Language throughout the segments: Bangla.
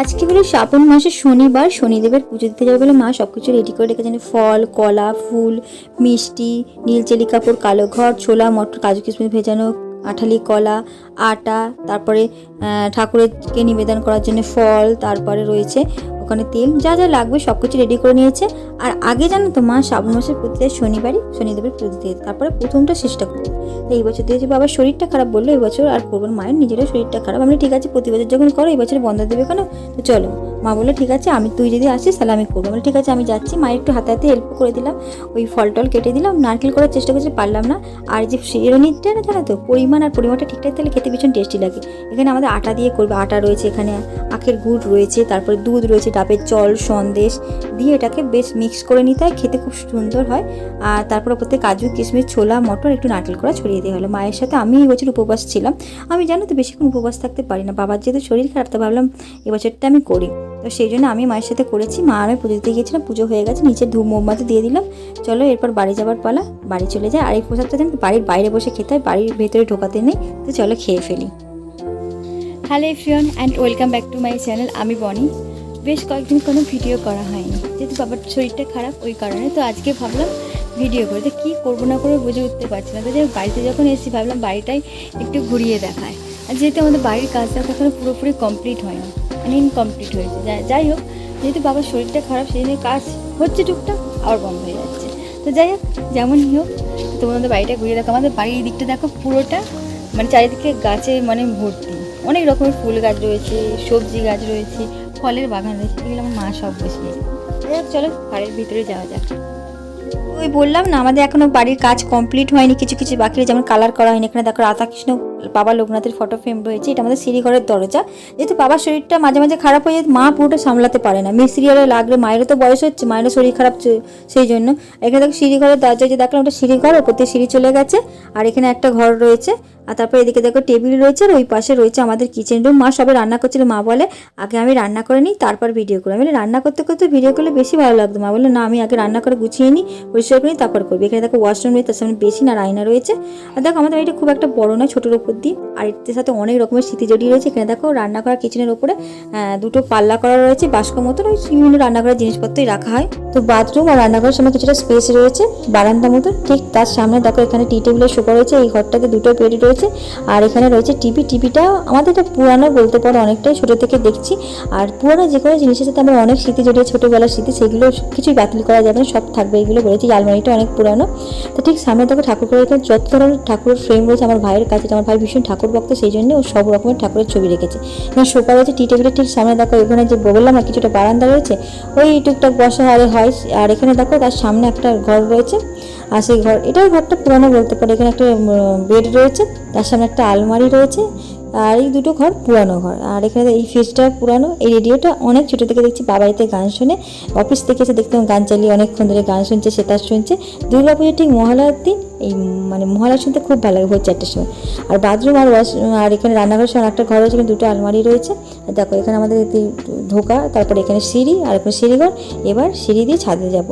আজকে হলো শ্রাবণ মাসে শনিবার, শনিদেবের পুজো দিতে যাবে বলে মা সব কিছু রেডি করে রেখেছেন। ফল, কলা, ফুল, মিষ্টি নীলচেলি কাপড়, কালো ঘর, ছোলা, মটর, কাজু কিশমিশ ভেজানো, আঠালি কলা, আটা, তারপরে ঠাকুরেরকে নিবেদন করার জন্য ফল, তারপরে রয়েছে ওখানে তেল, যা যা লাগবে সব কিছু রেডি করে নিয়েছে। আর আগে জানো তো মা, শ্রাবণ মাসের প্রতিটা শনিবারই শনিদেবের পুজো দিতে। যেত। তারপরে প্রথমটা শেষটা করতো। তো এই বছর দিয়েছে বাবার শরীরটা খারাপ বলল, এই বছর আর করব মায়ের নিজেরও শরীরটা খারাপ। আমি ঠিক আছে প্রতি বছর যখন করো, এই বছর বন্ধ দেবে কেন? তো চলো, মা বলল, ঠিক আছে, আমি তুই যদি আসিস, তাহলে আমি করব। আমি ঠিক আছে, আমি যাচ্ছি। মায়ের একটু হাতে হাতে হেল্প করে দিলাম। ওই ফল টল কেটে দিলাম। নারকেল করার চেষ্টা করছি, পারলাম না। আর যে শিরোনিটা না, জানো তো, পরিমাণ আর পরিমাণটা ঠিকঠাক তাহলে খেতে ভীষণ টেস্টি লাগে। এখানে আমাদের আটা দিয়ে করবে, আটা রয়েছে এখানে, আখের গুড় রয়েছে, তারপরে দুধ রয়েছে ডাবের জল, সন্দেশ দিয়ে এটাকে বেশ মিক্স করে নিতে হয়। খেতে খুব সুন্দর হয়। আর তারপর ওপর কাজু, কিশমিশ, ছোলা, মটর একটু নারকেল করা ছড়িয়ে দেওয়া হলো। মায়ের সাথে আমি এই বছর উপবাস ছিলাম। আমি জানো তো বেশিক্ষণ উপবাস থাকতে পারি না। বাবার যেহেতু শরীর খারাপ, তো ভাবলাম এবছরটা আমি করি। তো সেই জন্য আমি মায়ের সাথে করেছি। মা আমি পুজো দিতে গিয়েছিলাম, পুজো হয়ে গেছে। নিচে ধূপ, মোমবাতি দিয়ে দিলাম। চলো এরপর বাড়ি যাবার পালা। বাড়ি চলে যায় আর এই প্রসাদটা জানো বাড়ির বাইরে বসে খেতে হয়। বাড়ির ভেতরে ঢোকাতে নেই। তো চলো খেয়ে ফেলি। Hello everyone and welcome back to my channel আমি বনি। বেশ কয়েকদিন কোনো ভিডিও করা হয়নি। যেহেতু বাবার শরীরটা খারাপ, ওই কারণে তো আজকে ভাবলাম ভিডিও করে, তো কী করব না করে বুঝে উঠতে পারছি না। তো যাই বাড়িতে যখন এসেছি, ভাবলাম বাড়িটাই একটু ঘুরিয়ে দেখায়। আর যেহেতু আমাদের বাড়ির কাজটা এখনও পুরোপুরি কমপ্লিট হয়নি মানে ইনকমপ্লিট হয়েছে। যাই হোক, যেহেতু বাবার শরীরটা খারাপ, সেই জন্য কাজ হচ্ছে টুকটাক, আবার বন্ধ হয়ে যাচ্ছে। তো যাই হোক যেমনই হোক তোমাদের বাড়িটা ঘুরিয়ে দেখো। আমাদের বাড়ির দিকটা দেখো পুরোটা মানে চারিদিকে গাছে মানে ভর্তি। অনেক রকমের ফুল গাছ রয়েছে, সবজি গাছ রয়েছে ফলের বাগান রয়েছে, এগুলো আমার মা সব বসিয়ে চলো বাড়ির ভিতরে যাওয়া যাক। ওই বললাম না, আমাদের এখনও বাড়ির কাজ কমপ্লিট হয়নি, কিছু কিছু বাকি যেমন কালার করা হয়নি, এখানে দেখো রাধাকৃষ্ণ বাবা লোকনাথের ফটো ফ্রেম রয়েছে, এটা আমাদের সিঁড়িঘরের দরজা। যেহেতু বাবার শরীরটা মাঝে মাঝে খারাপ হয়ে মা পুরোটা সামলাতে পারে না। মিস্ত্রি আরে লাগলে, মায়েরও তো বয়স হচ্ছে, মায়েরও শরীর খারাপ সেই জন্য। এখানে দেখো সিঁড়িঘরের দরজা, যে দেখলাম ওটা সিঁড়িঘর ওপর দিয়ে সিঁড়ি চলে গেছে। আর এখানে একটা ঘর রয়েছে। আর তারপর এদিকে দেখো টেবিল রয়েছে, আর ওই পাশে রয়েছে আমাদের কিচেন রুম মা সবে রান্না করছিল, মা বলে, আগে আমি রান্না করে নিই, তারপর ভিডিও করি আমি রান্না করতে করতে ভিডিও করলে বেশি ভালো লাগতো। মা বলে না, আমি আগে রান্না করে গুছিয়ে নিই, পরিষ্কার করে তারপর করবি। এখানে দেখো ওয়াশরুম রয়েছে তার সামনে বেশি না আয়না রয়েছে। আর দেখো আমাদের বাড়িটা খুব একটা বড় নয়, ছোটোর উপর দিয়ে আর এর সাথে অনেক রকমের স্মৃতি জড়িয়ে রয়েছে। এখানে দেখো রান্না করার কিচেনের আহ, দুটো পাল্লা করা রয়েছে বাস্ক মতন। ওই বিভিন্ন রান্না করার জিনিসপত্রই রাখা হয়। তো বাথরুম আর রান্না করার সময় কিছুটা স্পেস রয়েছে বারান্দা মতো ঠিক তার সামনে দেখো এখানে টি টেবিলের সোফা রয়েছে এই ঘরটাতে দুটো পেটি রয়েছে। আর এখানে রয়েছে টিভি টিভিটা আমাদের এটা পুরানো বলতে পারো অনেকটাই ছোটো থেকে দেখছি। আর পুরোনো যে কোনো জিনিসের সাথে আমার অনেক স্মৃতি জড়িয়ে ছোটোবেলার স্মৃতি সেগুলো কিছুই বাতিল করা যাবে না সব থাকবে এগুলো বলেছি আলমারিটা অনেক পুরানো। তো ঠিক সামনে দেখো ঠাকুর করে যত ধরনের ঠাকুরের ফ্রেম রয়েছে আমার ভাইয়ের কাছে আমার ভাই ভীষণ ঠাকুর ভক্ত, সেই জন্য ও সব রকমের ঠাকুরের ছবি রেখেছে। এবং সোফা রয়েছে টি টেবিলের ঠিক সামনে দেখো, এখানে যে বললাম আর কিছুটা বারান্দা রয়েছে, ওই টুকটাক বসা আরে হয়। আর এখানে দেখো, তার সামনে একটা ঘর রয়েছে, আর সেই ঘর, এটাও ঘরটা পুরনো বলতে পারে, এখানে একটা বেড রয়েছে, তার সামনে একটা আলমারি রয়েছে আর এই দুটো ঘর পুরানো ঘর। আর এখানে এই ফ্রিজটা পুরানো, এই রেডিওটা অনেক ছোটো থেকে দেখছি বাবাইতে গান শুনে। অফিস থেকে এসে দেখতাম গান চালিয়ে অনেকক্ষণ ধরে গান শুনছে সেটা শুনছে। দুর্গা পুজোর ঠিক মহালয়ার দিন, এই মানে মহালয়া শুনতে খুব ভালো লাগে, ভোর চারটের সময়। আর বাথরুম আর ওয়াশ আর এখানে রান্নাঘর সঙ্গে একটা ঘর রয়েছে, এখানে দুটো আলমারি রয়েছে। দেখো, এখানে আমাদের ঢোকা তারপর এখানে সিঁড়ি, আর এখানে সিঁড়িঘর। এবার সিঁড়ি দিয়ে ছাদে যাব।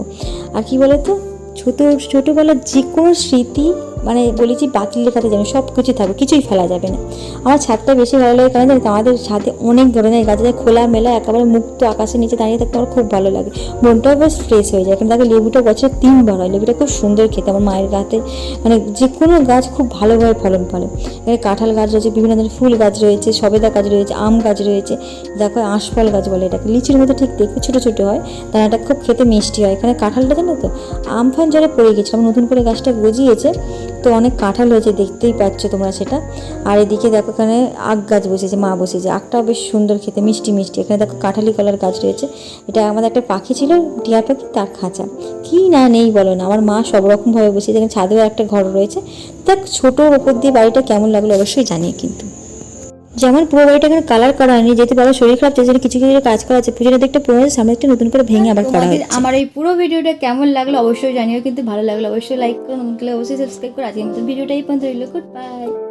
আর কি বলো তো ছোটো, ছোটোবেলার যে কোনো স্মৃতি মানে বলেছি বাতিল লেখাতে যাবে সব কিছু থাকবে কিছুই ফেলা যাবে না। আমার ছাদটা বেশি ভালো লাগে কারণ জানো আমাদের ছাদে অনেক ধরনের গাছ আছে খোলা মেলা একেবারে মুক্ত আকাশের নিচে দাঁড়িয়ে থাকতে আমার খুব ভালো লাগে। মনটাও বেশ ফ্রেশ হয়ে যায়, এখানে তাকে লেবুটা বছরে তিনবার হয়, লেবুটা খুব সুন্দর খেতে, আমার মায়ের গাতে মানে যে কোনো গাছ খুব ভালোভাবে ফলন ফলে। এখানে কাঁঠাল গাছ রয়েছে, বিভিন্ন ধরনের ফুল গাছ রয়েছে, সবেদা গাছ রয়েছে, আম গাছ রয়েছে, দেখো আঁশফল গাছ বলে এটাকে, লিচির মতো ঠিক দেখতে ছোটো ছোটো হয় এটা খুব খেতে মিষ্টি হয়। এখানে কাঁঠালটা জানো তো আমফান জলে পড়ে গেছিলাম নতুন করে গাছটা গজিয়েছে, তো অনেক কাঁঠাল হয়েছে, দেখতেই পাচ্ছ তোমরা সেটা। আর এদিকে দেখো এখানে আখ গাছ বসেছে, মা বসেছে। আখটাও বেশ সুন্দর খেতে, মিষ্টি মিষ্টি। এখানে দেখো কাঁঠালি কলার গাছ রয়েছে। এটা আমাদের একটা পাখি ছিল, টিয়া পাখি, তার খাঁচা। কি না নেই বলো না, আমার মা সব রকমভাবে বসেছে এখানে ছাদেও একটা ঘর রয়েছে। দেখ, ছোটোর ওপর দিয়ে বাড়িটা কেমন লাগল অবশ্যই জানিয়ে কিন্তু। যেমন পুরো বাড়িটা এখানে কালার করা হয়নি যেহেতু বাবার শরীর খারাপ সেই কিছু কিছু কাজ করা আছে পুজোটা দেখতে পুরো সামনে একটা নতুন করে ভেঙে আবার করা হয়েছে আমার এই পুরো ভিডিওটা কেমন লাগল অবশ্যই জানিও কিন্তু ভালো লাগল অবশ্যই লাইক করুন অবশ্যই সাবস্ক্রাইব করো। আজকে ভিডিওটাই পর্যন্ত রইল গুড বাই